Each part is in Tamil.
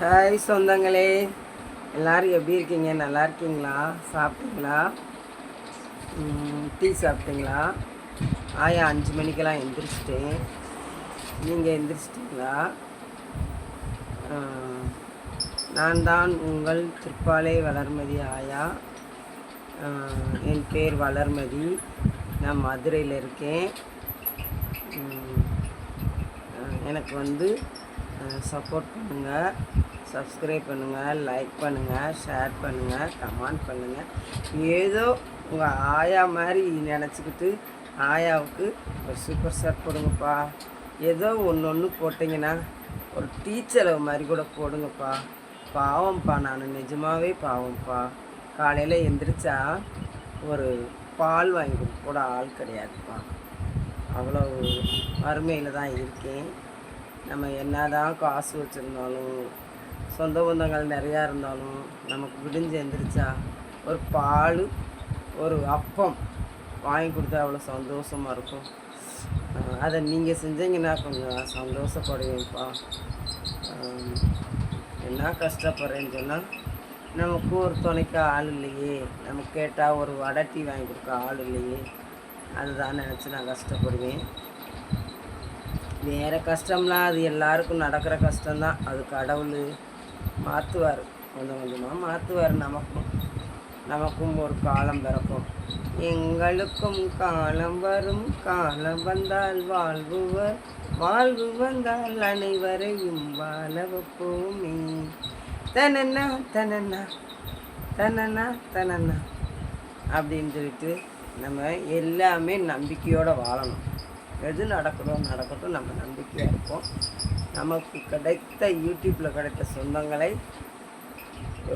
ஹாய் சொந்தங்களே. எல்லாரும் எப்படி இருக்கீங்க? நல்லா இருக்கீங்களா? சாப்பிட்டீங்களா? டீ சாப்பிட்டீங்களா? ஆயா அஞ்சு மணிக்கெல்லாம் எந்திரிச்சிட்டேன். நீங்கள் எந்திரிச்சிட்டிங்களா? நான் தான் உங்கள் திருப்பாலை வளர்மதி ஆயா. என் பேர் வளர்மதி. நான் மதுரையில் இருக்கேன். எனக்கு வந்து சப்போர்ட் பண்ணுங்கள் சப்ஸ்கிரைப் பண்ணுங்கள் லைக் பண்ணுங்கள் ஷேர் பண்ணுங்கள் கமெண்ட் பண்ணுங்கள் ஏதோ உங்கள் ஆயா மாதிரி நினச்சிக்கிட்டு ஆயாவுக்கு ஒரு சூப்பர் ஸ்டார் போடுங்கப்பா. ஏதோ ஒன்று ஒன்று போட்டிங்கன்னா ஒரு டீச்சரவு மாதிரி கூட போடுங்கப்பா. பாவம்ப்பா நான் நிஜமாகவே பாவம்ப்பா. காலையில் எந்திரிச்சா ஒரு பால் வாங்கி கொடுக்க கூட ஆள் கிடையாதுப்பா. அவ்வளோ வறுமையில் தான் இருக்கேன். நம்ம என்னதான் காசு வச்சுருந்தாலும் சொந்த பந்தங்கள் நிறையா இருந்தாலும் நமக்கு விடிஞ்சு எந்திரிச்சா ஒரு பால் ஒரு அப்பம் வாங்கி கொடுத்தா அவ்வளோ சந்தோஷமாக இருக்கும். அதை நீங்கள் செஞ்சீங்கன்னா கொஞ்சம் சந்தோஷப்படுவீங்கப்பா. என்ன கஷ்டப்படுறேன்னு சொன்னால் நமக்கு ஒரு துணைக்கு ஆள் இல்லையே. நம்ம கேட்டால் ஒரு வடை டீ வாங்கி கொடுக்க ஆள் இல்லையே. அதுதான் நினச்சி நான் கஷ்டப்படுவேன். வேறு கஷ்டம்லாம் அது எல்லாருக்கும் நடக்கிற கஷ்டம்தான். அது கடவுள். மாற்றுவார் கொஞ்சம் கொஞ்சமாக மாற்றுவார் நமக்கும் நமக்கும் ஒரு காலம் பிறக்கும். எங்களுக்கும் காலம் வரும். காலம் வந்தால் வாழ்வுவர் வாழ்வு வந்தால் அனைவரையும் வாழ வைப்போமே. தனன்னா தனன்னா தனன்னா தனன்னா அப்படின்னு சொல்லிட்டு நம்ம எல்லாமே நம்பிக்கையோடு வாழணும். எது நடக்கிறோம் நடக்கட்டும். நம்ம நம்பிக்கையாக இருப்போம். நமக்கு கிடைத்த யூடியூப்பில் கிடைத்த சொந்தங்களை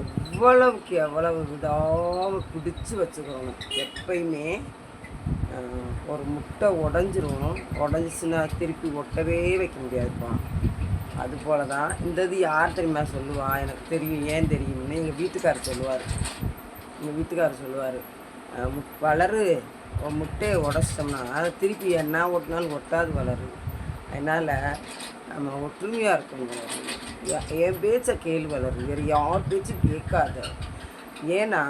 எவ்வளவுக்கு எவ்வளவு விடாமல் பிடிச்சி வச்சுக்கிறோம் எப்பயுமே ஒரு முட்டை உடஞ்சிரும் உடஞ்சிச்சுன்னா திருப்பி ஒட்டவே வைக்க முடியாதுப்பா. அது போல தான் இந்த இது யார் தெரியுமா சொல்லுவா? எனக்கு தெரியும் ஏன் தெரியும்னு எங்கள் வீட்டுக்காரர் சொல்லுவார். எங்கள் வீட்டுக்காரர் சொல்லுவார். வளரு. முட்டையை உடச்சிட்டோம்னா அதை திருப்பி என்ன ஒட்டினாலும் ஒட்டாது வளரு. அதனால் நம்ம ஒற்றுமையாக இருக்கணும். என் பேச்சை கேள்வி வளரு வேறு யார் பேச்சும் கேட்காத. ஏன்னா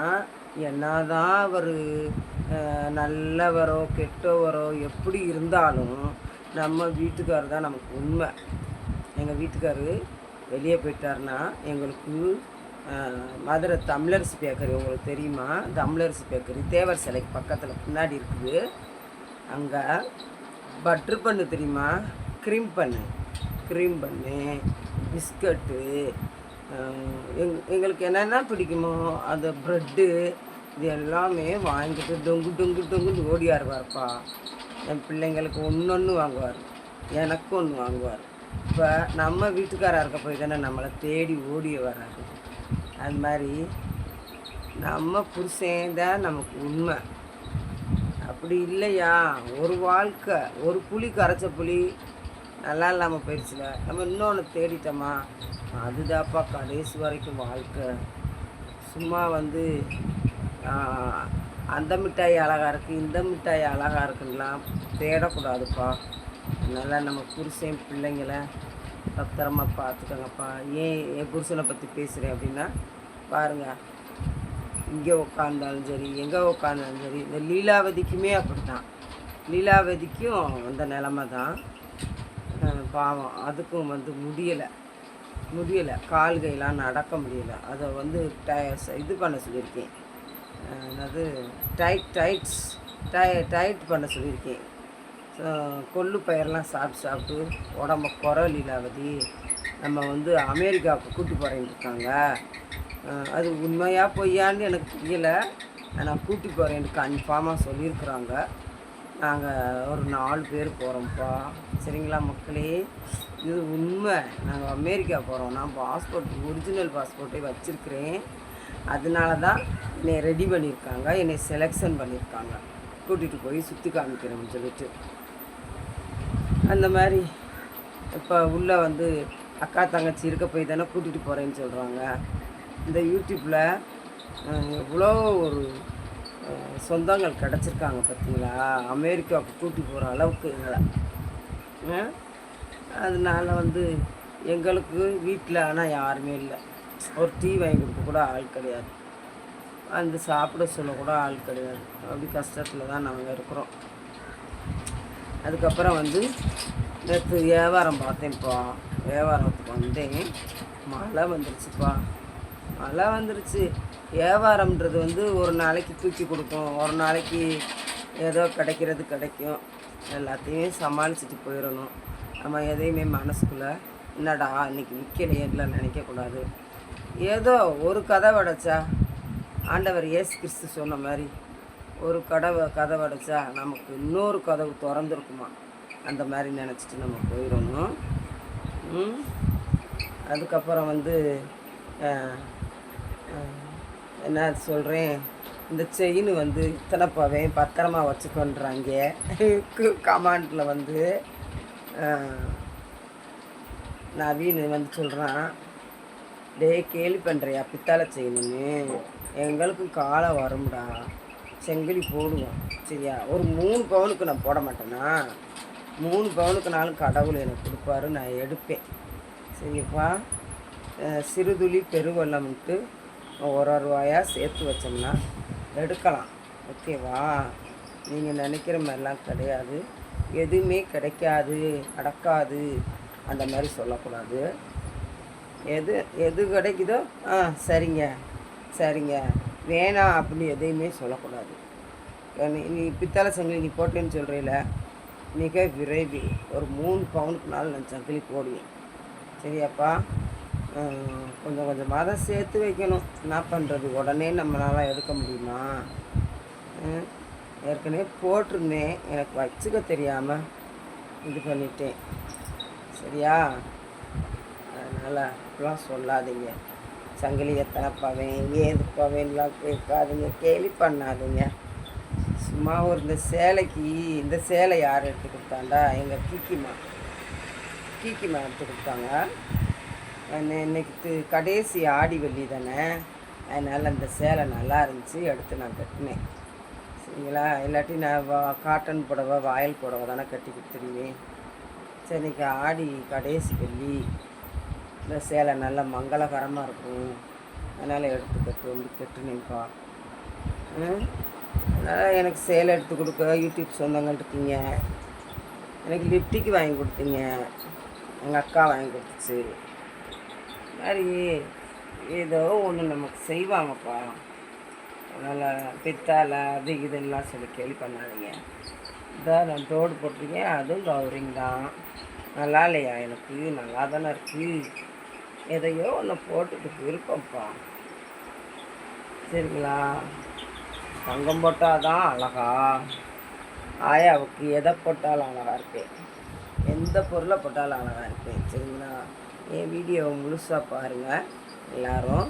என்னதான் அவர் நல்லவரோ கெட்டவரோ எப்படி இருந்தாலும் நம்ம வீட்டுக்காரர் தான் நமக்கு உண்மை. எங்கள் வீட்டுக்கார் வெளியே போயிட்டாருன்னா எங்களுக்கு மதுரை தமிழரசு பேக்கரி உங்களுக்கு தெரியுமா? தமிழரசு பேக்கரி தேவர் சிலைக்கு பக்கத்தில் பின்னாடி இருக்குது. அங்கே பட்ரு பண்ணு தெரியுமா? க்ரீம் பண்ணு. க்ரீம் பண்ணு பிஸ்கட்டு எங் எங்களுக்கு என்னென்ன பிடிக்குமோ அந்த ப்ரெட்டு இது எல்லாமே வாங்கிட்டு டொங்கு டொங்கு டொங்குன்னு ஓடியாருவார்ப்பா என் பிள்ளைங்களுக்கு ஒன்று ஒன்று வாங்குவார். எனக்கும் ஒன்று வாங்குவார். இப்போ நம்ம வீட்டுக்காராக இருக்க போய் தானே நம்மளை தேடி ஓடிய வராது அது மாதிரி நம்ம புருஷன் தான் நமக்கு உண்மை. அப்படி இல்லையா? ஒரு வாழ்க்கை ஒரு புளி கரைச்ச புளி நல்லா இல்லாமல் போயிடுச்சுல நம்ம இன்னொன்று தேடிட்டோமா? அதுதான்ப்பா கடைசி வரைக்கும் வாழ்க்கை. சும்மா வந்து அந்த மிட்டாய் அழகாக இருக்குது இந்த மிட்டாய் அழகாக இருக்குன்னெலாம் தேடக்கூடாதுப்பா. அதனால் நம்ம புருஷன் பிள்ளைங்கள பத்திரமா பார்த்துக்கோங்கப்பா. ஏன் என் புருஷனை பற்றி பேசுகிறேன் அப்படின்னா பாருங்கள் இங்கே உட்காந்தாலும் சரி எங்கே உட்காந்தாலும் சரி இந்த லீலாவதிக்குமே அப்படி தான் லீலாவதிக்கும் அந்த நிலமை தான் பாவம். அதுக்கும் வந்து முடியலை. முடியலை. கால் கையெல்லாம் நடக்க முடியல. அதை வந்து டை இது பண்ண சொல்லியிருக்கேன். Ah tight tights tie tight பண்ண சொல்லியிருக்கேன். ஸோ கொள்ளு பயிரெலாம் சாப்பிட்டு சாப்பிட்டு உடம்ப குறை இல்லாவதி நம்ம வந்து அமெரிக்காவுக்கு கூட்டி போகிறேன்னு இருக்காங்க. அது உண்மையாக பொய்யான்னு எனக்கு தெரியலை ஆனால் கூட்டி போகிறேன்னு கன்ஃபார்மாக சொல்லியிருக்கிறாங்க. நாங்கள் ஒரு நாலு பேர் போகிறோம்ப்பா சரிங்களா மக்களே? இது உண்மை. நாங்கள் அமெரிக்கா போகிறோம் நான் பாஸ்போர்ட் ஒரிஜினல் பாஸ்போர்ட்டே வச்சுருக்கிறேன். அதனால தான் என்னை ரெடி பண்ணியிருக்காங்க என்னை செலெக்ஷன் பண்ணியிருக்காங்க கூட்டிகிட்டு போய் சுற்றி காமிக்கிறோம்னு சொல்லிட்டு. அந்த மாதிரி இப்போ உள்ளே வந்து அக்கா தங்கச்சி இருக்க போய் தானே கூட்டிகிட்டு போகிறேன்னு சொல்கிறாங்க இந்த யூடியூப்பில் எவ்வளோ ஒரு சொந்தங்கள் கிடச்சிருக்காங்க பார்த்தீங்களா? அமெரிக்காவுக்கு கூட்டி போகிற அளவுக்கு எங்களை அதனால் வந்து எங்களுக்கு வீட்டில் ஆனால் யாருமே இல்லை. ஒரு டீ வாங்கி கொடுக்க கூட ஆள் கிடையாது. வந்து சாப்பிட சொல்ல கூட ஆள் கிடையாது. அப்படி கஷ்டத்தில் தான் நாங்கள் இருக்கிறோம். அதுக்கப்புறம் வந்து நேற்று வியாபாரம் பார்த்தேன்ப்பா. வியாபாரத்துக்கு வந்தேன். மழை வந்துருச்சுப்பா. மழை வந்துருச்சு. வியாபாரம்ன்றது வந்து ஒரு நாளைக்கு தூக்கி கொடுக்கும். ஒரு நாளைக்கு ஏதோ கிடைக்கிறது கிடைக்கும். எல்லாத்தையுமே சமாளிச்சுட்டு போயிடணும். நம்ம எதையுமே மனசுக்குள்ளே என்னடா இன்றைக்கி விற்கலையெல்லாம் நினைக்கக்கூடாது. ஏதோ ஒரு கதை வடைச்சா ஆண்டவர் ஏசு கிறிஸ்து சொன்ன மாதிரி ஒரு கதவை கதை அடைச்சா நமக்கு இன்னொரு கதவு திறந்துருக்குமா? அந்த மாதிரி நினச்சிட்டு நம்ம போயிடணும். அதுக்கப்புறம் வந்து என்ன சொல்கிறேன் இந்த செயின் வந்து இத்தனை பவன் பத்திரமா வச்சுக்கொன்றாங்க. கமாண்டில் வந்து நவீன் வந்து சொல்கிறான் டேய் கேலி பண்ணுறியா பித்தாளை செய்யணும்னு எங்களுக்கும் காலம் வரும்டா. செங்கிலி போடுவோம். சரியா? ஒரு மூணு பவுனுக்கு நான் போட மாட்டேன்னா மூணு பவுனுக்குனாலும் கடவுள் எனக்கு கொடுப்பாரு நான் எடுப்பேன். சரிப்பா? சிறுதுளி பெருவெள்ளம்ன்ட்டு ஒரு ஒரு ரூபாயாக சேர்த்து வச்சோம்னா எடுக்கலாம். ஓகேவா? நீங்கள் நினைக்கிற மாதிரிலாம் கிடையாது. எதுவுமே கிடைக்காது நடக்காது. அந்த மாதிரி சொல்லக்கூடாது. எது எது கிடைக்குதோ ஆ சரிங்க சரிங்க. வேணாம் அப்படின்னு எதையுமே சொல்லக்கூடாது. நீ நீ பித்தளை சங்கிலி நீ போட்டேன்னு சொல்கிறீல மிக விரைவில் ஒரு மூணு பவுனுக்கு நாள் நான் சங்கிலி போடுவேன். சரியாப்பா? கொஞ்சம் கொஞ்சமாக தான் சேர்த்து வைக்கணும். என்ன பண்ணுறது உடனே நம்மளால் எடுக்க முடியுமா? ஏற்கனவே போட்டிருந்தேன். எனக்கு வச்சுக்க தெரியாமல் இது பண்ணிட்டேன். சரியா? அதனால் அப்படிலாம் சொல்லாதீங்க. சங்கிலி எத்தனை பவேன்? ஏது பவேன்லாம் கேட்காதீங்க. கேலி பண்ணாதீங்க. சும்மா ஒரு இந்த சேலைக்கு இந்த சேலை யார் எடுத்து கொடுத்தாண்டா? எங்கள் கீக்கிமா. கீக்கிமா எடுத்து கொடுத்தாங்க. இன்னைக்கு கடைசி ஆடி வெள்ளி தானே. அதனால் அந்த சேலை நல்லா இருந்துச்சு எடுத்து நான் கட்டினேன். சரிங்களா? இல்லாட்டி நான் வா காட்டன் புடவை வாயில் புடவை தானே கட்டி கொடுத்துருவேன் சரி இன்றைக்கி ஆடி கடைசி வெள்ளி. இந்த சேலை நல்லா மங்களகரமாக இருக்கும். அதனால் எடுத்து கட்டு வந்து கட்டுனேன்ப்பா. ம்? அதனால் எனக்கு சேலை எடுத்து கொடுக்க யூடியூப் சொந்தங்கள் இருக்கீங்க. எனக்கு லிப்டிக்கு வாங்கி கொடுத்தீங்க. எங்கள் அக்கா வாங்கி கொடுத்துச்சு. மாதிரி ஏதோ ஒன்று நமக்கு செய்வாங்கப்பா. அதனால் பித்தால அது இதெல்லாம் சொல்லி கேள்வி பண்ணாதீங்க. இதான் நான் தோடு போட்டிருக்கேன். அதுவும் கௌரிங் தான். நல்லா இல்லையா? எனக்கு நல்லா தானே இருக்குது எதையோ ஒன்று போட்டுட்டு இருப்போம்ப்பா சரிங்களா? தங்கம் போட்டால் தான் அழகா. ஆயாவுக்கு எதை போட்டாலும் அழகாக இருப்பேன் எந்த பொருளை போட்டாலும் அழகாக இருப்பேன் சரிங்களா? என் வீடியோவை முழுசாக பாருங்கள் எல்லாரும்.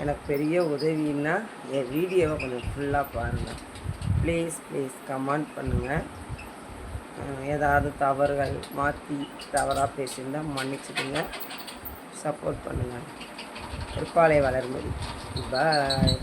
எனக்கு பெரிய உதவின்னா என் வீடியோவை கொஞ்சம் ஃபுல்லாக பாருங்கள் ப்ளீஸ் ப்ளீஸ் கமெண்ட் பண்ணுங்கள் ஏதாவது தவறுகள் மாற்றி தவறாக பேசியிருந்தால் மன்னிச்சுடுங்க. சப்போர்ட் பண்ணுங்கள் திருப்பாலை வளர்மதி. பாய்